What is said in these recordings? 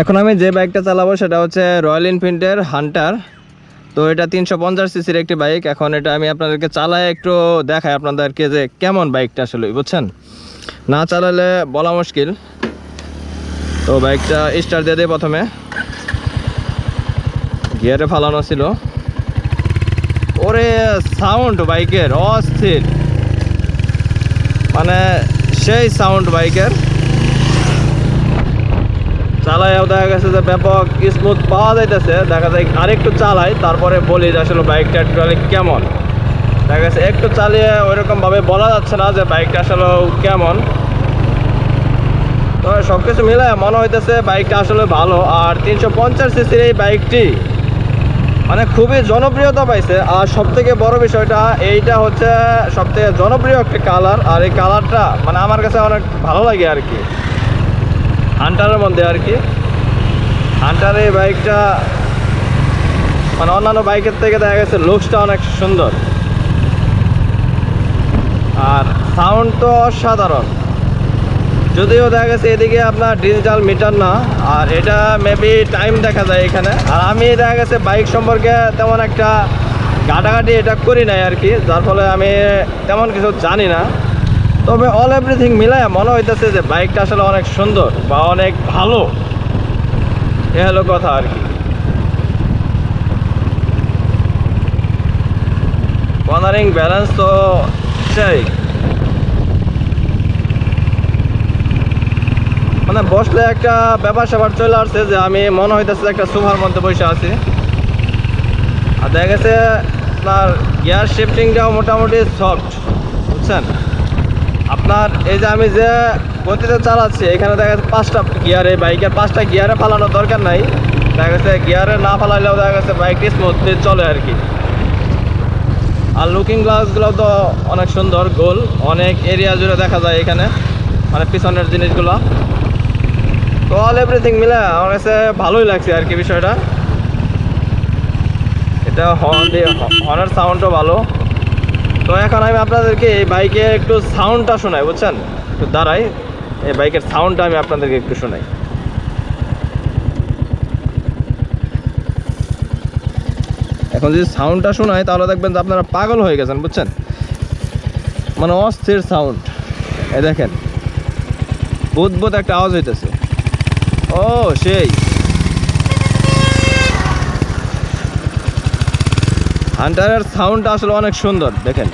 এখন আমি যে বাইকটা চালাবো সেটা হচ্ছে রয়্যাল এনফিল্ডের হান্টার তো এটা তিনশো পঞ্চাশ সিসির একটি বাইক। এখন এটা আমি আপনাদেরকে চালায় একটু দেখাই আপনাদেরকে যে কেমন বাইকটা আসলে, বুঝছেন? না চালালে বলা মুশকিল। তো বাইকটা স্টার্ট দিয়ে দিই প্রথমে। গিয়ারে ফালানো ছিল। ওরে, সাউন্ড বাইকের, অস্থির। মানে সেই সাউন্ড বাইকের। চালাইও দেখা গেছে যে ব্যাপক স্মুথ পাওয়া যাইতেছে। দেখা যায় আরেকটু চালাই, তারপরে বলি যে আসলে বাইকটা অ্যাকচুয়ালি কেমন। দেখা গেছে একটু চালিয়ে ওইরকমভাবে বলা যাচ্ছে না যে বাইকটা আসলে কেমন। তো সব কিছু মিলে মনে হইতেছে বাইকটা আসলে ভালো। আর তিনশো পঞ্চাশ সিসির এই বাইকটি মানে খুবই জনপ্রিয়তা পাইছে। আর সব থেকে বড় বিষয়টা, এইটা হচ্ছে সব থেকে জনপ্রিয় একটা কালার আর এই কালারটা মানে আমার কাছে অনেক ভালো লাগে আর কি। হান্টারের মধ্যে আর কি। হান্টার এই বাইকটা মানে অন্যান্য বাইকের থেকে দেখা গেছে, লুকসটা অনেক সুন্দর। আর সাউন্ড তো অসাধারণ। যদিও দেখা গেছে এদিকে আপনার ডিজিটাল মিটার না, আর এটা মেবি টাইম দেখা যায় এখানে। আর আমি দেখা গেছে বাইক সম্পর্কে তেমন একটা ঘাটাঘাটি এটা করি নাই আর কি, যার ফলে আমি তেমন কিছু জানি না। তবে অল এভরিথিং মিলায় মনে হইতেছে যে বাইকটা আসলে অনেক সুন্দর বা অনেক ভালো। এ হলো কথা আর কি। কর্নারিং ব্যালেন্স তো সেই মানে বসলে একটা ব্যাপার স্যাপার চলে আসছে যে আমি মনে হইতেছে একটা সোফার মধ্যে বসে আছি। আর দেখা গেছে আপনার গিয়ার শিফটিংটাও মোটামুটি সফট বুঝছেন? আপনার, এই যে আমি যে গতিতে চালাচ্ছি, এখানে দেখা যাচ্ছে পাঁচটা গিয়ার বাইকের পাঁচটা গিয়ারে ফালানোর দরকার নাই। দেখা গেছে গিয়ারে না ফালাইলেও দেখা গেছে বাইকটি স্মুথলি চলে আর কি। আর লুকিং গ্লাসগুলো তো অনেক সুন্দর, গোল, অনেক এরিয়া জুড়ে দেখা যায় এখানে মানে পিছনের জিনিসগুলো। তো অল এভরিথিং মিলে আমার কাছে ভালোই লাগছে আর কি বিষয়টা। এটা হর্ন দিয়ে হর্নের সাউন্ডও ভালো। তো এখন আমি আপনাদেরকে এই বাইকে একটু সাউন্ডটা শোনাই, বুঝছেন? একটু দাঁড়াই, এই বাইকের সাউন্ডটা আমি আপনাদেরকে একটু শোনাই। এখন যদি সাউন্ডটা শোনাই, তাহলে দেখবেন যে আপনারা পাগল হয়ে গেছেন, বুঝছেন? মানে অস্থির সাউন্ড এ দেখেন বুধ একটা আওয়াজ হইতেছে। ও, সেই। হান্টারের সাউন্ডটা আসলে অনেক সুন্দর, দেখেন।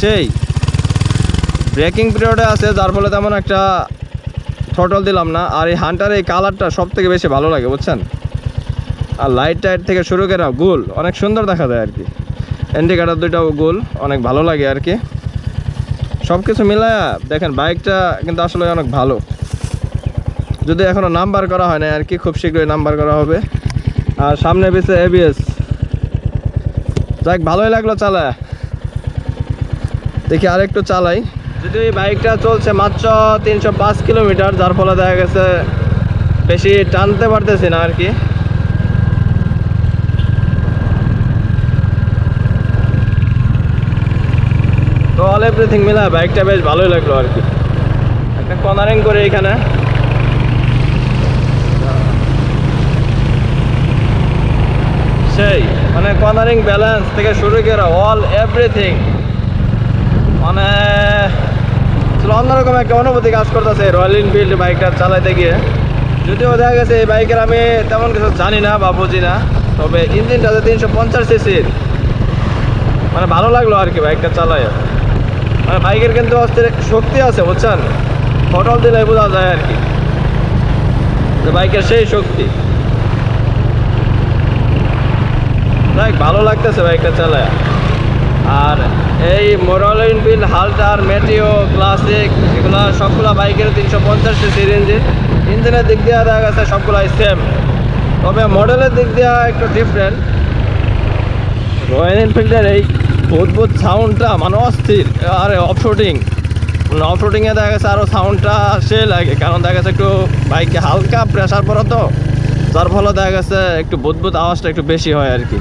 সেই ব্রেকিং পিরিয়ডে আছে, যার ফলে তেমন একটা থটল দিলাম না। আর এই হান্টারের এই কালারটা সব থেকে বেশি ভালো লাগে, বুঝছেন? আর লাইট টাইট থেকে শুরু করে গোল, অনেক সুন্দর দেখা যায় আর কি। ইন্ডিকেটার দুইটাও গোল, অনেক ভালো লাগে আর কি। সব কিছু মিলায়, দেখেন বাইকটা কিন্তু আসলে অনেক ভালো। যদি এখনও নাম্বার করা হয় না আর কি, খুব শীঘ্রই নাম্বার করা হবে। আর সামনে পিছে এবিএস যাক, ভালোই লাগল চালা দেখি আরেকটু চালাই। যদি বাইকটা চলছে মাত্র তিনশো পাঁচ কিলোমিটার, যার ফলে দেখা গেছে বেশি টানতে পারতেছি না আর কি তো অল এভরিথিং মিলা বাইকটা বেশ ভালোই লাগল আর কি একটা কর্নারিং করে এখানে সেই মানে কর্নারিং ব্যালেন্স থেকে শুরু করে অল এভরিথিং মানে অন্যরকম একটা অনুভূতি কাজ করতেছে রয়্যাল এনফিল্ড বাইকটা চালাইতে গিয়ে। যদিও দেখা গেছে এই বাইকের আমি তেমন কিছু জানি না বা বুঝি না, তবে ইঞ্জিনটা যে তিনশো পঞ্চাশ সিসির মানে ভালো লাগল আর কি বাইকটা চালাই মানে বাইকের কিন্তু অস্থির শক্তি আছে, বুঝছেন? ফটল দিলে বোঝা যায় আর কি। বাইকের সেই শক্তি। দেখ, ভালো লাগতেছে বাইকটা চালায়। আর এই Royal Enfield Hunter Meteor classic এগুলো সবগুলো বাইকের তিনশো পঞ্চাশ সিসির ইঞ্জিন ইঞ্জিনের দিক দিয়ে দেখা গেছে সবগুলাই সেম তবে মডেলের দিক দিয়ে একটু ডিফারেন্ট রয়্যাল এনফিল্ডের এই অদ্ভুত সাউন্ডটা মানে অস্থির। আর অফরোডিং মানে অফরোডিংয়ে দেখা গেছে আরও সাউন্ডটা সে লাগে, কারণ দেখা গেছে একটু বাইকে হালকা প্রেশার পড়া তো। যার ফলে দেখা গেছে একটু বুদবুদ আওয়াজটা একটু বেশি হয় আর কি।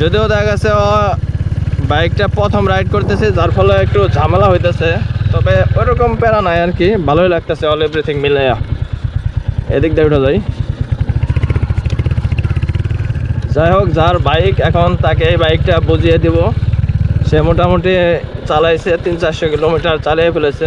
যদিও দেখা গেছে বাইকটা প্রথম রাইড করতেছে, যার ফলে একটু ঝামেলা হইতেছে। তবে ওরকম প্যারা নাই আর কি, ভালোই লাগতেছে অল এভরিথিং মিলে এদিক দিয়ে উঠে যাই। যাই হোক, যার বাইক এখন তাকে এই বাইকটা বুঝিয়ে দিব। সে মোটামুটি চালাইছে তিন চারশো কিলোমিটার, চালিয়ে ফেলেছে।